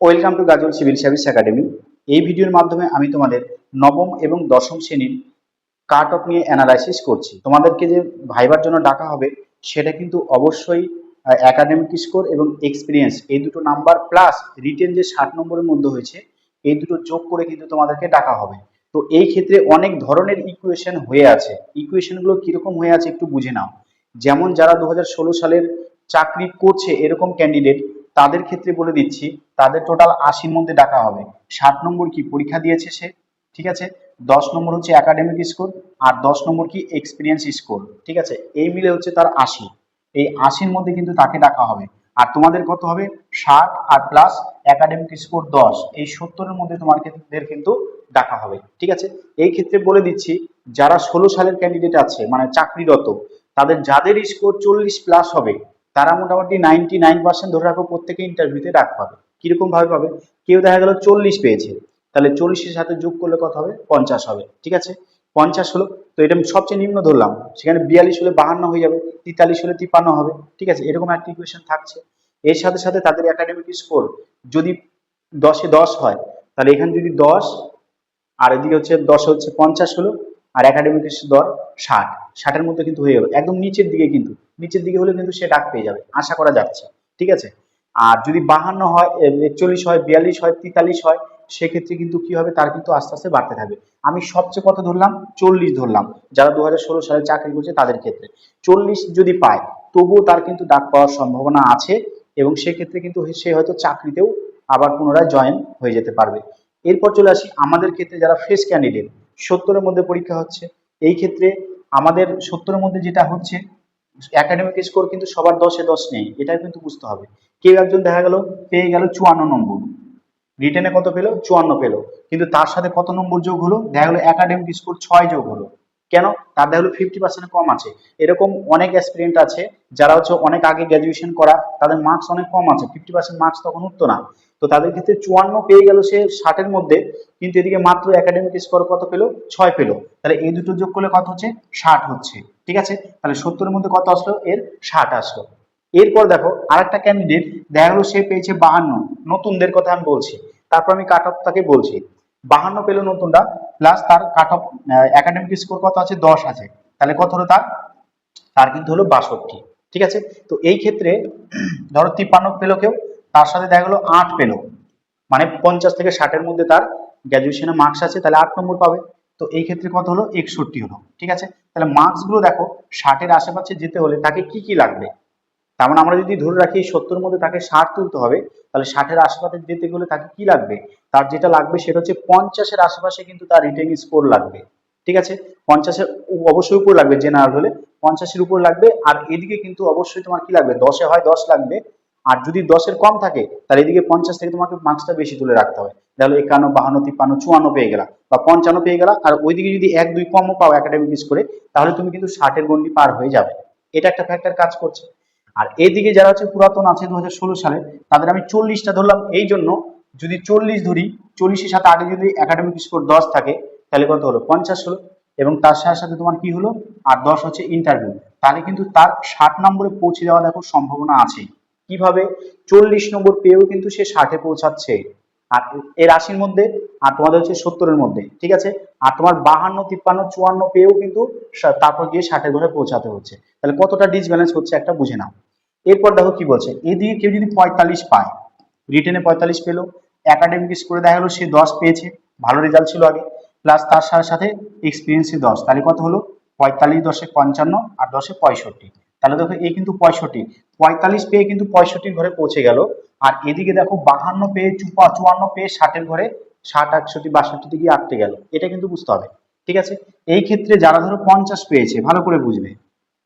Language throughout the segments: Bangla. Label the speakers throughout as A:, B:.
A: Welcome to Gajol civil service academy এই ভিডিওর মাধ্যমে আমি তোমাদের নবম এবং দশম শ্রেণির কাট অফ নিয়ে অ্যানালাইসিস করছি। তোমাদেরকে যে ভাইবার জন্য ডাকা হবে, সেটা কিন্তু অবশ্যই অ্যাকাডেমিক স্কোর এবং এক্সপিরিয়েন্স এই দুটো নাম্বার প্লাস রিটেন যে ষাট নম্বরের মধ্যে হয়েছে, এই দুটো যোগ করে কিন্তু তোমাদেরকে ডাকা হবে। তো এই ক্ষেত্রে অনেক ধরনের ইকুয়েশন হয়ে আছে। ইকুয়েশনগুলো কীরকম হয়ে আছে একটু বুঝে নাও। যেমন যারা দু হাজার ষোলো সালের চাকরি করছে, এরকম ক্যান্ডিডেট তাদের ক্ষেত্রে বলে দিচ্ছি, তাদের টোটাল আশির মধ্যে ডাকা হবে। ষাট নম্বর কি? পরীক্ষা দিয়েছে সে, ঠিক আছে? দশ নম্বর হচ্ছে একাডেমিক স্কোর আর দশ নম্বর কি? এক্সপিরিয়েন্স স্কোর ঠিক আছে? এই মিলে হচ্ছে তার আশি। এই আশির মধ্যে কিন্তু তাকে ডাকা হবে। আর তোমাদের কত হবে? ষাট আর প্লাস একাডেমিক স্কোর দশ। এই সত্তরের মধ্যে তোমাদের কিন্তু ডাকা হবে, ঠিক আছে? এই ক্ষেত্রে বলে দিচ্ছি, যারা ষোলো সালের ক্যান্ডিডেট আছে মানে চাকরিরত, তাদের যাদের স্কোর চল্লিশ প্লাস হবে তারা মোটামুটি নাইনটি নাইন পার্সেন্ট ধরে রাখো, প্রত্যেকে ইন্টারভিউতে ডাক পাবে। কীরকম ভাবে পাবে? কেউ দেখা গেল চল্লিশ পেয়েছে। তাহলে চল্লিশের সাথে যোগ করলে কত হবে? পঞ্চাশ হবে। ঠিক আছে? পঞ্চাশ হলো, তো এটা সবচেয়ে নিম্ন ধরলাম। সেখানে বিয়াল্লিশ হলে বাহান্ন হয়ে যাবে, তেতাল্লিশ হলে তিপ্পান্ন হবে। ঠিক আছে? এরকম একটা ইকুয়েশন থাকছে। এর সাথে সাথে তাদের একাডেমিক স্কোর যদি দশে দশ হয়, তাহলে এখানে যদি দশ, আর এদিকে হচ্ছে দশ হচ্ছে পঞ্চাশ হলো, আর একাডেমিক দর ষাট। ষাটের মধ্যে কিন্তু হয়ে গেল একদম নিচের দিকে কিন্তু। নিচের দিকে হলে কিন্তু সে ডাক পেয়ে যাবে। আশা করা যাচ্ছে। ঠিক আছে? আর যদি বাহান্ন হয় একচল্লিশ হয়, বিয়াল্লিশ হয়, তেতাল্লিশ হয়, সেক্ষেত্রে কিন্তু কি হবে? তার কিন্তু আস্তে আস্তে বাড়তে থাকবে। আমি সবচেয়ে কত ধরলাম? চল্লিশ ধরলাম। যারা দু হাজার ষোলো সালে চাকরি করছে তাদের ক্ষেত্রে। চল্লিশ যদি পায়, তবুও তার কিন্তু ডাক পাওয়ার সম্ভাবনা আছে এবং সেক্ষেত্রে কিন্তু সে হয়তো চাকরিতেও আবার পুনরায় জয়েন হয়ে যেতে পারবে। এরপর চলে আসি, আমাদের ক্ষেত্রে যারা ফ্রেশ ক্যান্ডিডেট সত্তরের মধ্যে পরীক্ষা হচ্ছে। এই ক্ষেত্রে আমাদের সত্তরের মধ্যে যেটা হচ্ছে একাডেমিক স্কোর কিন্তু সবার দশে দশ নেই এটাই কিন্তু বুঝতে হবে। কেউ একজন দেখা গেল, পেয়ে গেল চুয়ান্ন নম্বর। রিটেনে কত পেল? চুয়ান্ন পেল। কিন্তু তার সাথে কত নম্বর যোগ হলো? দেখা গেলো একাডেমিক স্কোর ছয় যোগ হলো। কেন? তার দেখা গেলো ফিফটি পার্সেন্ট কম আছে। এরকম অনেক অ্যাসপিরিয়েন্ট আছে, যারা হচ্ছে অনেক আগে গ্র্যাজুয়েশন করা, তাদের মার্কস অনেক কম আছে। ফিফটি পার্সেন্ট মার্কস তখন উঠতো না। তো তাদের ক্ষেত্রে চুয়ান্ন পেয়ে গেল সে ষাটের মধ্যে, কিন্তু এদিকে মাত্র একাডেমিক স্কোর কত পেল? ছয় পেল। তাহলে এই দুটো যোগ করলে কত হচ্ছে? ষাট হচ্ছে। ঠিক আছে? তাহলে সত্তরের মধ্যে কত আসলো? এর ষাট আসলো। এরপর দেখো, আরেকটা ক্যান্ডিডেট দেখা গেলো সে পেয়েছে বাহান্ন। নতুনদের কথা আমি বলছি। তারপর আমি কাট অফ তাকে বলছি। বাহান্ন পেল নতুনটা প্লাস তার কাট অফ একাডেমিক স্কোর কত আছে? দশ আছে। তাহলে কত হলো তার? তার কিন্তু হলো বাষট্টি। ঠিক আছে? তো এই ক্ষেত্রে, ধরো তিপ্পান্ন পেল কেউ, তার সাথে দেখা গেলো আট পেল। মানে পঞ্চাশ থেকে ষাটের মধ্যে তার গ্র্যাজুয়েশনে মার্কস আছে, তাহলে আট নম্বর পাবে। তো এই ক্ষেত্রে কত হলো? একষট্টি হলো। ঠিক আছে? তাহলে মার্কসগুলো দেখো ষাটের আশেপাশে যেতে হলে তাকে কি কি লাগবে? তার মানে আমরা যদি ধরে রাখি সত্তর মধ্যে তাকে ষাট তুলতে হবে, তাহলে ষাটের আশেপাশে যেতে গেলে তাকে কি লাগবে? তার যেটা লাগবে সেটা হচ্ছে পঞ্চাশের আশেপাশে কিন্তু তার রিটেন স্কোর লাগবে। ঠিক আছে? পঞ্চাশের অবশ্যই উপর লাগবে জেনারেল হলে। পঞ্চাশের উপর লাগবে, আর এদিকে কিন্তু অবশ্যই তোমার কি লাগবে? দশে হয় দশ লাগবে। আর যদি দশের কম থাকে, তাহলে এদিকে পঞ্চাশ থেকে তোমাকে মার্কসটা বেশি তুলে রাখতে হবে। তাহলে একান্ন, বাহান্ন, তিপ্পান্ন, চুয়ান্ন পেয়ে গেলা বা পঞ্চান্ন পেয়ে গেলা আর ওইদিকে যদি এক, দুই কমও পাও একাডেমিক স্কোরে তাহলে তুমি কিন্তু ষাটের গন্ডি পার হয়ে যাবে। এটা একটা ফ্যাক্টর কাজ করছে। আর এইদিকে যারা হচ্ছে পুরাতন আছে দুহাজার ষোলো সালে, তাদের আমি চল্লিশটা ধরলাম। এই জন্য যদি চল্লিশ ধরি, চল্লিশের সাথে আগে যদি একাডেমিক স্কোর দশ থাকে, তাহলে কত হলো? পঞ্চাশ হলো। এবং তার সাথে সাথে তোমার কি হলো? আর দশ হচ্ছে ইন্টারভিউ তাহলে কিন্তু তার ষাট নম্বরে পৌঁছে যাওয়া দেখো সম্ভাবনা আছে। কীভাবে চল্লিশ নম্বর পেয়েও কিন্তু সে ষাটে পৌঁছাচ্ছে। আর এর আশির মধ্যে, আর তোমাদের হচ্ছে সত্তরের মধ্যে, ঠিক আছে? আর তোমার বাহান্ন, তিপ্পান্ন, চুয়ান্ন পেয়েও কিন্তু তারপর গিয়ে ষাটের ঘরে পৌঁছাতে হচ্ছে। তাহলে কতটা ডিসব্যালেন্স হচ্ছে একটা বুঝে নাও। এরপর দেখো কি বলছে, এদিকে কেউ যদি পঁয়তাল্লিশ পায় রিটেনে পঁয়তাল্লিশ পেল একাডেমিক স্কোরে দেখা গেলো সে দশ পেয়েছে, ভালো রেজাল্ট ছিল আগে প্লাস তার সাথে সাথে এক্সপিরিয়েন্সে দশ, তাহলে কত হলো? পঁয়তাল্লিশ দশে পঞ্চান্ন, আর দশে পঁয়ষট্টি। তাহলে দেখো এই কিন্তু পঁয়ষট্টি। পঁয়তাল্লিশ পেয়ে কিন্তু পঁয়ষট্টির ঘরে পৌঁছে গেল। আর এদিকে দেখো বাহান্ন পেয়ে চুপা চুয়ান্ন পেয়ে ষাটের ঘরে ষাট, একষট্টি বাষট্টিতে গিয়ে আটকে গেল। এটা কিন্তু বুঝতে হবে, ঠিক আছে? এই ক্ষেত্রে যারা ধরো পঞ্চাশ পেয়েছে, ভালো করে বুঝবে,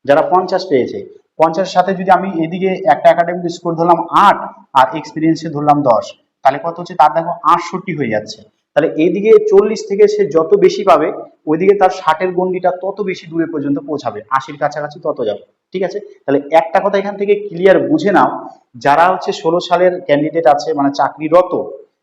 A: যারা পঞ্চাশ পেয়েছে, পঞ্চাশের সাথে যদি আমি এদিকে একটা একাডেমিক স্কোর ধরলাম আট আর এক্সপিরিয়েন্সে ধরলাম দশ, তাহলে কত হচ্ছে? তার দেখো আটষট্টি হয়ে যাচ্ছে। তাহলে এইদিকে চল্লিশ থেকে সে যত বেশি পাবে ওইদিকে তার ষাটের গন্ডিটা তত বেশি দূরে পর্যন্ত পৌঁছাবে, আশির কাছাকাছি তত যাবে, ঠিক আছে? তাহলে একটা কথা এখান থেকে ক্লিয়ার বুঝে নাও, যারা হচ্ছে ষোলো সালের ক্যান্ডিডেট আছে মানে চাকরিরত,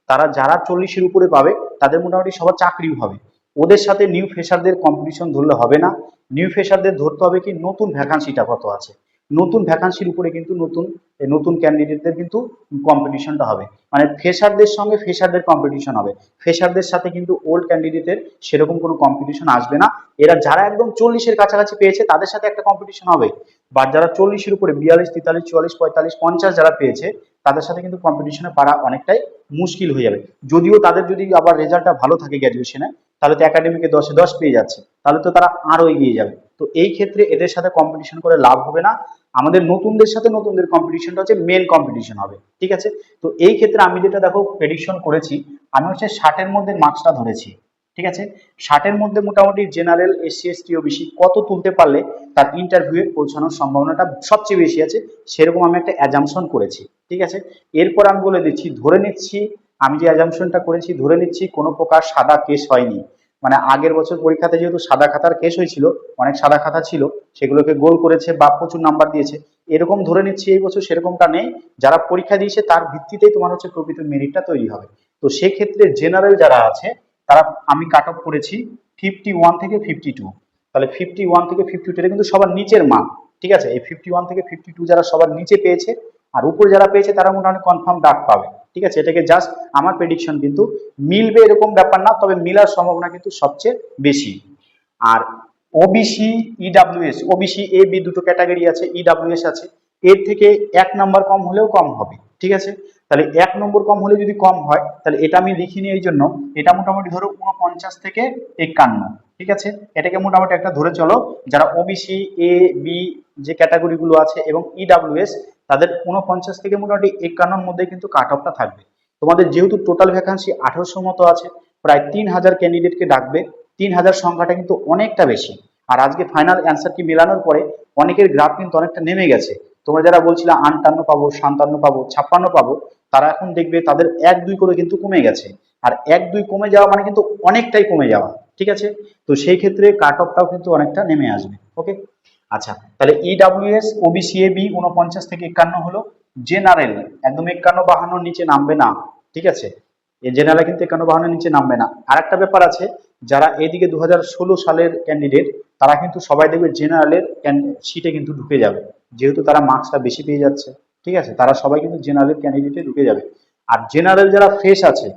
A: তারা যারা চল্লিশের উপরে পাবে, তাদের মোটামুটি সবার চাকরিও হবে। ওদের সাথে নিউ ফ্রেশারদের কম্পিটিশন ধরলে হবে না নিউ ফ্রেশারদের ধরতে হবে কি? নতুন ভ্যাকান্সিটা কত আছে। নতুন ভ্যাকান্সির উপরে কিন্তু নতুন নতুন ক্যান্ডিডেটদের কিন্তু কম্পিটিশনটা হবে। মানে ফ্রেশারদের সঙ্গে ফ্রেশারদের কম্পিটিশন হবে। ফ্রেশারদের সাথে কিন্তু ওল্ড ক্যান্ডিডেটের সেরকম কোনো কম্পিটিশন আসবে না। এরা যারা একদম চল্লিশের কাছাকাছি পেয়েছে, তাদের সাথে একটা কম্পিটিশন হবে। বা যারা চল্লিশের উপরে, বিয়াল্লিশ, তেতাল্লিশ, চুয়াল্লিশ, পঁয়তাল্লিশ, পঞ্চাশ যারা পেয়েছে, তাদের সাথে কিন্তু কম্পিটিশনে পারা অনেকটাই মুশকিল হয়ে যাবে। যদিও তাদের যদি আবার রেজাল্টটা ভালো থাকে গ্র্যাজুয়েশনে তাহলে তো একাডেমিকে দশে দশ পেয়ে যাচ্ছে। তাহলে তো তারা আরও এগিয়ে যাবে। তো এই ক্ষেত্রে এদের সাথে কম্পিটিশন করে লাভ হবে না। আমাদের নতুনদের সাথে নতুনদের কম্পিটিশনটা হচ্ছে মেন কম্পিটিশন হবে, ঠিক আছে? তো এই ক্ষেত্রে আমি যেটা দেখো প্রেডিকশন করেছি, আমি হচ্ছে ষাটের মধ্যে মার্কসটা ধরেছি, ঠিক আছে? ষাটের মধ্যে মোটামুটি জেনারেল এসসি এসটি ওবিসি কত তুলতে পারলে তার ইন্টারভিউয়ে পৌঁছানোর সম্ভাবনাটা সবচেয়ে বেশি আছে, সেরকম আমি একটা অ্যাজামশন করেছি, ঠিক আছে? এরপর আমি বলে দিচ্ছি, ধরে নিচ্ছি, আমি যে অ্যাজামশনটা করেছি, ধরে নিচ্ছি কোনো প্রকার সাদা কেস হয়নি। মানে আগের বছর পরীক্ষাতে যেহেতু সাদা খাতার কেস হয়েছিল, অনেক সাদা খাতা ছিল, সেগুলোকে গোল করেছে বা প্রচুর নাম্বার দিয়েছে, এরকম ধরে নিচ্ছি এই বছর সেরকমটা নেই। যারা পরীক্ষা দিয়েছে তার ভিত্তিতেই তোমার হচ্ছে প্রকৃত মেরিটটা তৈরি হবে। তো সেক্ষেত্রে জেনারেল যারা আছে, তারা আমি কাট অফ করেছি ফিফটি ওয়ান থেকে ফিফটি টু তাহলে ফিফটি ওয়ান থেকে ফিফটি টু কিন্তু সবার নিচের মান, ঠিক আছে? এই ফিফটি ওয়ান থেকে ফিফটি টু যারা সবার নিচে পেয়েছে, আর উপরে যারা পেয়েছে তারা মোটামুটি কনফার্ম ডাক পাবে। ঠিক আছে? এটাকে জাস্ট আমার প্রেডিকশন কিন্তু মিলবে এরকম ব্যাপার না, তবে মিলার সম্ভাবনা কিন্তু সবচেয়ে বেশি। আর OBC EWS OBC A B দুটো ক্যাটাগরি আছে ইডাব্লিউএস আছে, এর থেকে এক নাম্বার কম হলেও কম হবে, ঠিক আছে? তাহলে এক নম্বর কম হলে যদি কম হয়, তাহলে এটা আমি লিখিনি এই জন্য, এটা মোটামুটি ধরো উনপঞ্চাশ থেকে একান্ন, ঠিক আছে? এটাকে মোটামুটি একটা ধরে চলো, যারা ওবিসি এ বি যে ক্যাটাগরিগুলো আছে এবং ইডাব্লিউএস তাদের উনপঞ্চাশ থেকে মোটামুটি একান্নর মধ্যে কিন্তু কাট অফটা থাকবে। তোমাদের যেহেতু টোটাল ভ্যাকান্সি আঠারোশো মতো আছে, প্রায় তিন হাজার ক্যান্ডিডেটকে ডাকবে, তিন হাজার সংখ্যাটা কিন্তু অনেকটা বেশি। আর আজকে ফাইনাল অ্যান্সার কি মেলানোর পরে অনেকের গ্রাফ কিন্তু অনেকটা নেমে গেছে। তোমরা যারা বলছিলে আটান্ন পাবো, সাতান্ন পাবো, ছাপ্পান্ন পাবো, তারা এখন দেখবে তাদের এক দুই করে কিন্তু কমে গেছে। আর এক দুই কমে যাওয়া মানে কিন্তু অনেকটাই কমে যাওয়া, ঠিক আছে? তো সেই ক্ষেত্রে কাট অফটাও কিন্তু অনেকটা নেমে আসবে ওকে আচ্ছা তাহলে ইডাব্লিউএস ওবিসিএবি উনপঞ্চাশ থেকে একান্ন হলো জেনারেল একদম একান্ন বাহান্নর নিচে নামবে না, ঠিক আছে? এই জেনারেল কিন্তু একান্ন বাহান্নর নিচে নামবে না। আর একটা ব্যাপার আছে, যারা এইদিকে দু হাজার সালের ক্যান্ডিডেট তারা কিন্তু সবাই দেখবে জেনারেলের সিটে কিন্তু ঢুকে যাবে, যেহেতু তারা মার্কসটা বেশি পেয়ে যাচ্ছে, ঠিক আছে? তারা সবাই কিন্তু জেনারেল ক্যান্ডিডেটে ঢুকে যাবে। আর জেনারেল যারা ফ্রেশ আছে,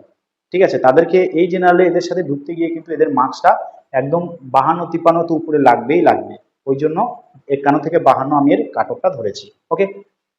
A: ঠিক আছে? তাদেরকে এই জেনারেলে এদের সাথে ঢুকতে গিয়ে কিন্তু এদের মার্কসটা একদম বাহান্ন, তিপ্পান্ন তো উপরে লাগবেই লাগবে। ওই জন্য একান্ন থেকে বাহান্ন আমি এর কাট অফটা ধরেছি ওকে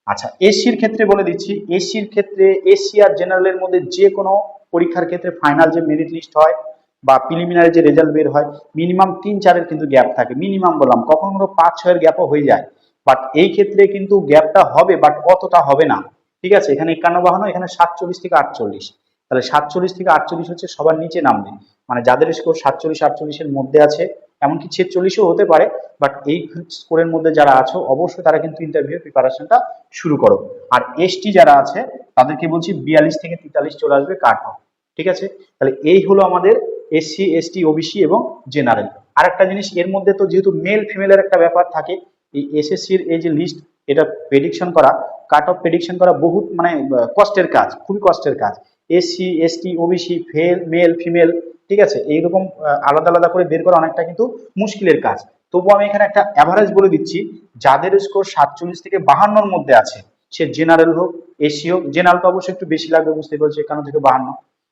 A: আচ্ছা এসির ক্ষেত্রে বলে দিচ্ছি এসির ক্ষেত্রে এসি আর জেনারেলের মধ্যে যে কোনো পরীক্ষার ক্ষেত্রে ফাইনাল যে মেরিট লিস্ট হয় বা প্রিলিমিনারি যে রেজাল্ট বের হয় মিনিমাম তিন চারের কিন্তু গ্যাপ থাকে মিনিমাম বললাম, কখনো কখনো পাঁচ ছয়ের গ্যাপও হয়ে যায় বাট এই ক্ষেত্রে কিন্তু গ্যাপটা হবে বাট অতটা হবে না, ঠিক আছে? এখানে একান্ন, বাহান্ন, এখানে সাতচল্লিশ থেকে আটচল্লিশ, তাহলে সাতচল্লিশ থেকে আটচল্লিশ হচ্ছে সবার নিচে নামবে মানে যাদের স্কোর সাতচল্লিশ, আটচল্লিশের মধ্যে আছে এমনকি ছেচল্লিশও হতে পারে বাট এই স্কোরের মধ্যে যারা আছো, অবশ্যই তারা কিন্তু ইন্টারভিউ প্রিপারেশনটা শুরু করো। আর এসটি যারা আছে, তাদেরকে বলছি বিয়াল্লিশ থেকে তেতাল্লিশ চলে আসবে কাট অফ ঠিক আছে? তাহলে এই হলো আমাদের এসসি এসটি ওবিসি এবং জেনারেল আর একটা জিনিস, এর মধ্যে তো যেহেতু মেল ফিমেলের একটা ব্যাপার থাকে, এই এসএসসির এই যে লিস্ট এটা প্রেডিকশন করা কাট অফ প্রেডিকশন করা বহুত মানে কষ্টের কাজ, খুবই কষ্টের কাজ। এসসি এসটি ওবিসি ফেল মেল ফিমেল ঠিক আছে? এইরকম আলাদা আলাদা করে বের করা অনেকটা কিন্তু মুশকিলের কাজ। তবু আমি এখানে একটা অ্যাভারেজ বলে দিচ্ছি, যাদের স্কোর সাতচল্লিশ থেকে বাহান্নর মধ্যে আছে, সে জেনারেল হোক এসি হোক জেনারেল তো অবশ্যই একটু বেশি লাগবে বুঝতে পারছি, একান্ন থেকে বাহান্ন।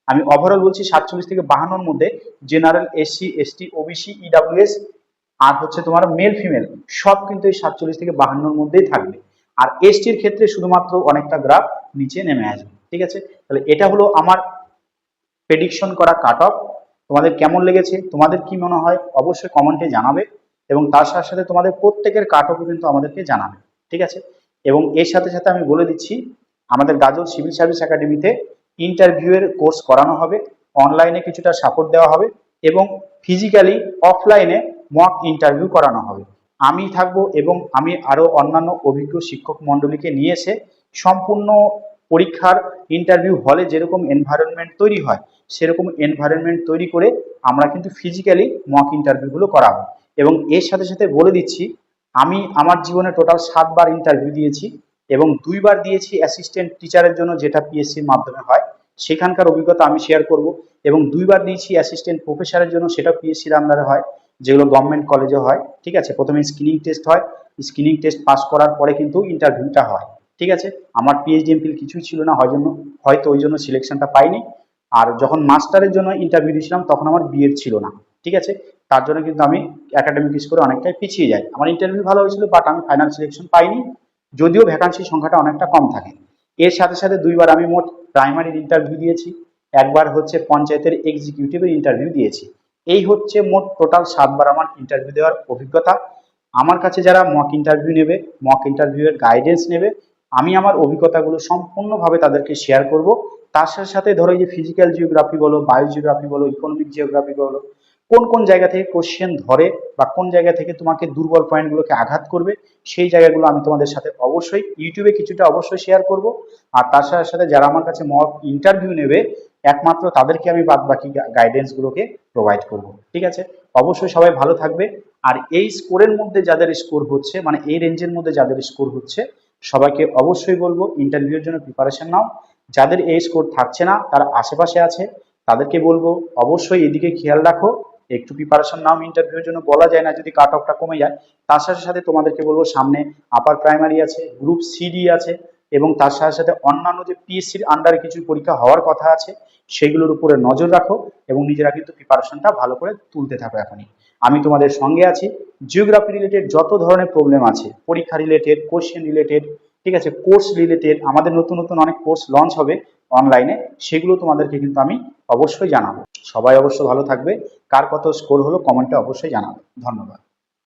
A: আমি ওভারঅল বলছি সাতচল্লিশ থেকে বাহান্নর মধ্যে general SC ST OBC EWS আর হচ্ছে তোমার মেল ফিমেল সব কিন্তু এই সাতচল্লিশ থেকে বাহান্নর মধ্যেই থাকবে। আর এসটির ক্ষেত্রে শুধুমাত্র অনেকটা গ্রাফ নিচে নেমে আসবে, ঠিক আছে? তাহলে এটা হলো আমার প্রেডিকশন করা কাট অফ তোমাদের কেমন লেগেছে, তোমাদের কি মনে হয় অবশ্যই কমেন্টে জানাবে এবং তার সাথে সাথে তোমাদের প্রত্যেকের কাট অফও কিন্তু আমাদেরকে জানাবে, ঠিক আছে? এবং এর সাথে সাথে আমি বলে দিচ্ছি, আমাদের গাজল সিভিল সার্ভিস একাডেমিতে ইন্টারভিউয়ের কোর্স করানো হবে, অনলাইনে কিছুটা সাপোর্ট দেওয়া হবে এবং ফিজিক্যালি অফলাইনে মক ইন্টারভিউ করানো হবে। আমি থাকব এবং আমি আরও অন্যান্য অভিজ্ঞ শিক্ষক মণ্ডলীকে নিয়ে এসে সম্পূর্ণ পরীক্ষার ইন্টারভিউ হলে যেরকম এনভায়রনমেন্ট তৈরি হয়, সেরকম এনভায়রনমেন্ট তৈরি করে আমরা কিন্তু ফিজিক্যালি মক ইন্টারভিউগুলো করাবো। এবং এর সাথে সাথে বলে দিচ্ছি, আমি আমার জীবনে টোটাল সাতবার ইন্টারভিউ দিয়েছি এবং দুইবার দিয়েছি অ্যাসিস্ট্যান্ট টিচারের জন্য যেটা পিএসসির মাধ্যমে হয়, সেখানকার অভিজ্ঞতা আমি শেয়ার করব। এবং দুইবার দিয়েছি অ্যাসিস্ট্যান্ট প্রফেসরের জন্য সেটা পিএসসির আন্ডারে হয়, যেগুলো গভর্নমেন্ট কলেজে হয়, ঠিক আছে? প্রথমে স্ক্রিনিং টেস্ট হয় স্ক্রিনিং টেস্ট পাস করার পরে কিন্তু ইন্টারভিউটা হয়। ঠিক আছে? আমার পিএইচডি এমফিল কিছুই ছিল না হয় জন্য হয়তো ওই জন্য সিলেকশনটা পাইনি। আর যখন মাস্টারের জন্য ইন্টারভিউ দিয়েছিলাম, তখন আমার বিএড ছিল না, ঠিক আছে? তার জন্য কিন্তু আমি একাডেমিক স্কোরে অনেকটাই পিছিয়ে যাই। আমার ইন্টারভিউ ভালো হয়েছিল বাট আমি ফাইনাল সিলেকশন পাইনি। যদিও ভ্যাকান্সির সংখ্যাটা অনেকটা কম থাকে। এর সাথে সাথে দুইবার আমি মোট প্রাইমারির ইন্টারভিউ দিয়েছি। একবার হচ্ছে পঞ্চায়েতের এক্সিকিউটিভের ইন্টারভিউ দিয়েছি। এই হচ্ছে মোট টোটাল সাতবার আমার ইন্টারভিউ দেওয়ার অভিজ্ঞতা। আমার কাছে যারা মক ইন্টারভিউ নেবে মক ইন্টারভিউয়ের গাইডেন্স নেবে আমি আমার অভিজ্ঞতাগুলো সম্পূর্ণভাবে তাদেরকে শেয়ার করব। তার সাথে সাথে ধরো যে ফিজিক্যাল জিওগ্রাফি বলো বায়োজিওগ্রাফি বলো ইকোনমিক জিওগ্রাফি বলো, কোন কোন জায়গা থেকে কোশ্চেন ধরে বা কোন জায়গা থেকে তোমাকে দুর্বল পয়েন্টগুলোকে আঘাত করবে, সেই জায়গাগুলো আমি তোমাদের সাথে অবশ্যই ইউটিউবে কিছুটা অবশ্যই শেয়ার করব। আর তার সাথে সাথে যারা আমার কাছে মক ইন্টারভিউ নেবে, একমাত্র তাদেরকে আমি বাদ বাকি গাইডেন্সগুলোকে প্রোভাইড করব। ঠিক আছে? অবশ্যই সবাই ভালো থাকবে। আর এই স্কোরের মধ্যে যাদের স্কোর হচ্ছে মানে এই রেঞ্জের মধ্যে যাদের স্কোর হচ্ছে সবাইকে অবশ্যই বলব ইন্টারভিউর জন্য প্রিপারেশন নাও। যাদের এই স্কোর থাকছে না, তারা আশেপাশে আছে, তাদেরকে বলব, অবশ্যই এদিকে খেয়াল রাখো। একটু প্রিপারেশন নাও ইন্টারভিউর জন্য বলা যায় না, যদি কাট অফটা কমে যায়। তার সাথে সাথে তোমাদেরকে বলব, সামনে আপার প্রাইমারি আছে গ্রুপ সিডি আছে। এবং তার সাথে সাথে অন্যান্য যে পিএসসির আন্ডারে কিছু পরীক্ষা হওয়ার কথা আছে, সেগুলোর উপরে নজর রাখো এবং নিজেরা কিন্তু প্রিপারেশনটা ভালো করে তুলতে থাকো এখনই। আমি তোমাদের সঙ্গে আছি। জিওগ্রাফি রিলেটেড যত ধরনের প্রবলেম আছে, পরীক্ষা রিলেটেড কোশ্চেন রিলেটেড ঠিক আছে কোর্স রিলেটেড আমাদের নতুন নতুন অনেক কোর্স লঞ্চ হবে অনলাইনে সেগুলো তোমাদেরকে কিন্তু আমি অবশ্যই জানাব। সবাই অবশ্য ভালো থাকবে। কার কত স্কোর হলো কমেন্টে অবশ্যই জানাবে। ধন্যবাদ।